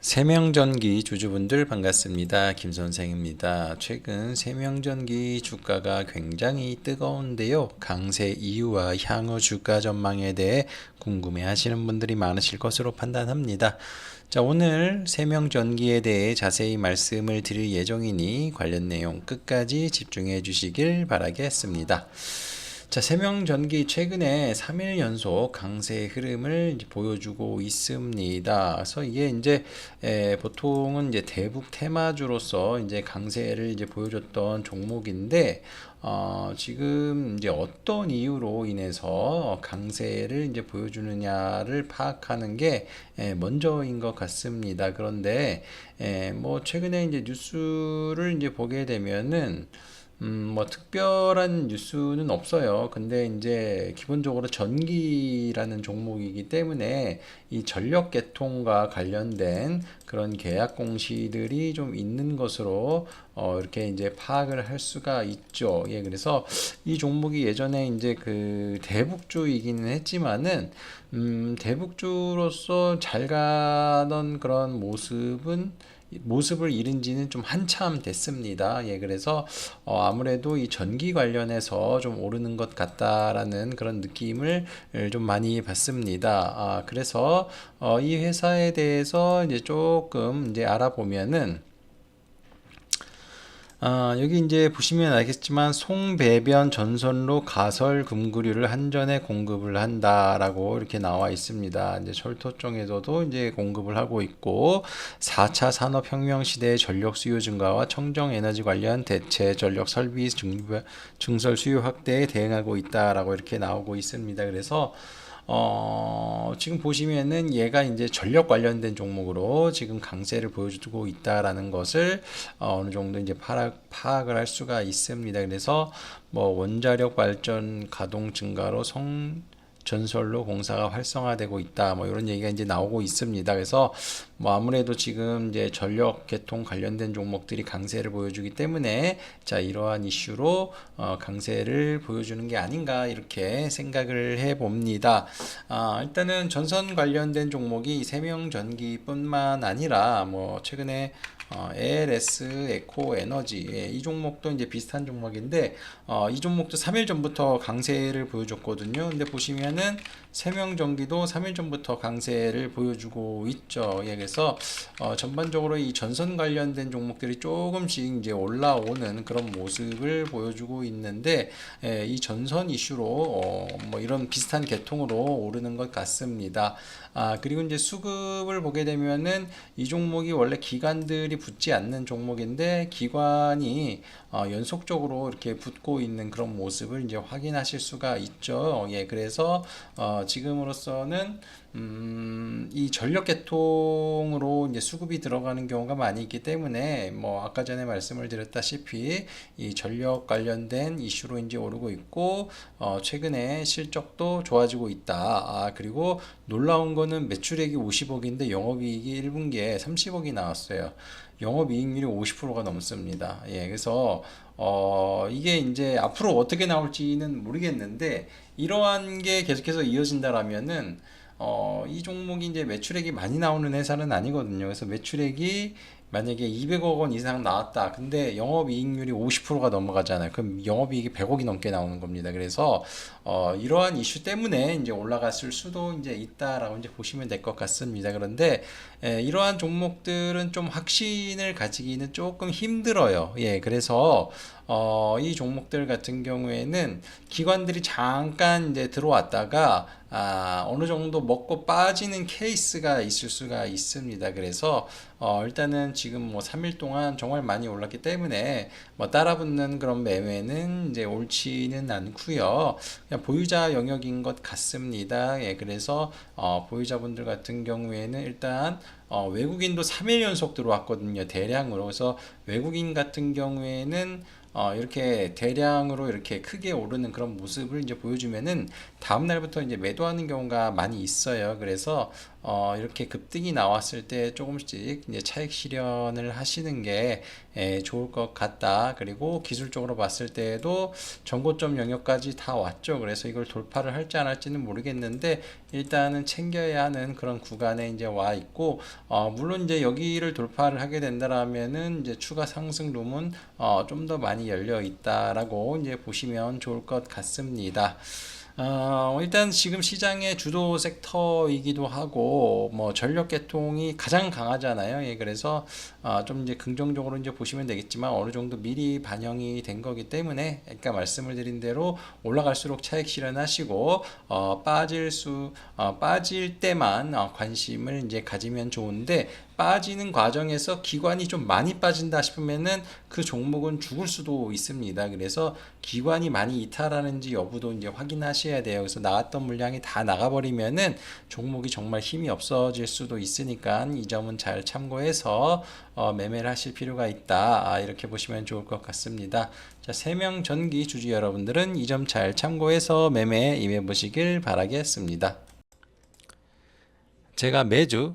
세명전기 주주분들 반갑습니다. 김 선생입니다. 최근 세명전기 주가가 굉장히 뜨거운데요. 강세 이유와 향후 주가 전망에 대해 궁금해 하시는 분들이 많으실 것으로 판단합니다. 자, 오늘 세명전기에 대해 자세히 말씀을 드릴 예정이니 관련 내용 끝까지 집중해 주시길 바라겠습니다. 자, 세명전기 최근에 3일 연속 강세 흐름을 보여주고 있습니다. 그래서 이게 이제 에, 보통은 이제 대북 테마주로서 이제 강세를 이제 보여줬던 종목인데 어, 지금 이제 어떤 이유로 인해서 강세를 이제 보여주느냐를 파악하는 게 에, 먼저인 것 같습니다. 그런데 에, 뭐 최근에 이제 뉴스를 이제 보게 되면은 음, 뭐 특별한 뉴스는 없어요. 근데 이제 기본적으로 전기라는 종목이기 때문에 이 전력 개통과 관련된 그런 계약 공시들이 좀 있는 것으로 어, 이렇게 이제 파악을 할 수가 있죠. 예, 그래서 이 종목이 예전에 이제 그 대북주이기는 했지만은 음, 대북주로서 잘 가던 그런 모습은 모습을 잃은 지는 좀 한참 됐습니다. 예, 그래서 어, 아무래도 이 전기 관련해서 좀 오르는 것 같다라는 그런 느낌을 좀 많이 받습니다. 아, 그래서 어, 이 회사에 대해서 이제 조금 이제 알아보면은 아, 여기 이제 보시면 알겠지만 송배변 전선로 가설 금구류를 한전에 공급을 한다라고 이렇게 나와 있습니다. 이제 철도 쪽에서도 이제 공급을 하고 있고 4차 산업 혁명 시대의 전력 수요 증가와 청정 에너지 관련 대체 전력 설비 증, 증설 수요 확대에 대응하고 있다라고 이렇게 나오고 있습니다. 그래서 어, 지금 보시면은 얘가 이제 전력 관련된 종목으로 지금 강세를 보여주고 있다라는 것을 어, 느 정도 이제 파악, 파악을 할 수가 있습니다. 그래서 뭐 원자력 발전 가동 증가로 성 전설로 공사가 활성화되고 있다. 뭐 이런 얘기가 이제 나오고 있습니다. 그래서 뭐 아무래도 지금 이제 전력 개통 관련된 종목들이 강세를 보여주기 때문에 자 이러한 이슈로 어 강세를 보여주는 게 아닌가 이렇게 생각을 해 봅니다. 아 일단은 전선 관련된 종목이 세명전기뿐만 아니라 뭐 최근에 어, ALS, 에코 에너지 예, 이 종목도 이제 비슷한 종목인데 어, 이 종목도 3일 전부터 강세를 보여줬거든요. 근데 보시면은 세명전기도 3일 전부터 강세를 보여주고 있죠. 예, 그래서 어, 전반적으로 이 전선 관련된 종목들이 조금씩 이제 올라오는 그런 모습을 보여주고 있는데 예, 이 전선 이슈로 어, 뭐 이런 비슷한 계통으로 오르는 것 같습니다. 아, 그리고 이제 수급을 보게 되면은 이 종목이 원래 기관들이 붙지 않는 종목인데 기관이 어, 연속적으로 이렇게 붙고 있는 그런 모습을 이제 확인하실 수가 있죠. 예, 그래서 어, 지금으로서는 음, 이 전력 계통으로 이제 수급이 들어가는 경우가 많이 있기 때문에 뭐 아까 전에 말씀을 드렸다시피 이 전력 관련된 이슈로 이제 오르고 있고 어, 최근에 실적도 좋아지고 있다. 아, 그리고 놀라운 거는 매출액이 50억인데 영업이익이 1분기에 30억이 나왔어요. 영업이익률이 50%가 넘습니다. 예, 그래서 어, 이게 이제 앞으로 어떻게 나올지는 모르겠는데 이러한 게 계속해서 이어진다라면은 어, 이 종목이 이제 매출액이 많이 나오는 회사는 아니거든요. 그래서 매출액이 만약에 200억 원 이상 나왔다. 근데 영업이익률이 50%가 넘어가잖아요. 그럼 영업이익이 100억이 넘게 나오는 겁니다. 그래서 어, 이러한 이슈 때문에 이제 올라갔을 수도 이제 있다라고 이제 보시면 될 것 같습니다. 그런데 에, 이러한 종목들은 좀 확신을 가지기는 조금 힘들어요. 예, 그래서 어, 이 종목들 같은 경우에는 기관들이 잠깐 이제 들어왔다가 아, 어느 정도 먹고 빠지는 케이스가 있을 수가 있습니다. 그래서 어, 일단은 지금 뭐 3일 동안 정말 많이 올랐기 때문에 뭐 따라붙는 그런 매매는 이제 옳지는 않고요. 그냥 보유자 영역인 것 같습니다. 예, 그래서 어, 보유자분들 같은 경우에는 일단 어, 외국인도 3일 연속 들어왔거든요. 대량으로. 그래서 외국인 같은 경우에는 어, 이렇게 대량으로 이렇게 크게 오르는 그런 모습을 이제 보여주면은 다음 날부터 이제 매도하는 경우가 많이 있어요. 그래서 어, 이렇게 급등이 나왔을 때 조금씩 이제 차익 실현을 하시는 게 예, 좋을 것 같다. 그리고 기술적으로 봤을 때에도 전고점 영역까지 다 왔죠. 그래서 이걸 돌파를 할지 안 할지는 모르겠는데 일단은 챙겨야 하는 그런 구간에 이제 와 있고 어, 물론 이제 여기를 돌파를 하게 된다라면은 이제 추가 상승 룸은 어, 좀 더 많이 열려 있다라고 이제 보시면 좋을 것 같습니다. 어, 일단 지금 시장의 주도 섹터이기도 하고 뭐 전력 계통이 가장 강하잖아요. 예, 그래서 어, 좀 이제 긍정적으로 이제 보시면 되겠지만 어느 정도 미리 반영이 된 거기 때문에 아까 말씀을 드린 대로 올라갈수록 차익 실현하시고 어, 빠질 수 어, 빠질 때만 어, 관심을 이제 가지면 좋은데 빠지는 과정에서 기관이 좀 많이 빠진다 싶으면은 그 종목은 죽을 수도 있습니다. 그래서 기관이 많이 이탈하는지 여부도 이제 확인하셔야 돼요. 그래서 나왔던 물량이 다 나가버리면은 종목이 정말 힘이 없어질 수도 있으니까 이 점은 잘 참고해서 어, 매매를 하실 필요가 있다. 아, 이렇게 보시면 좋을 것 같습니다. 자, 세명 전기 주주 여러분들은 이 점 잘 참고해서 매매에 임해 보시길 바라겠습니다. 제가 매주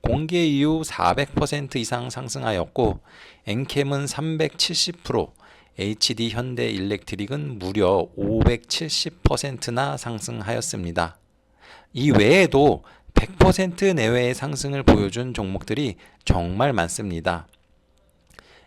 공개 이후 400% 이상 상승하였고 엔캠은 370%, HD 현대 일렉트릭은 무려 570%나 상승하였습니다. 이 외에도 100% 내외의 상승을 보여준 종목들이 정말 많습니다.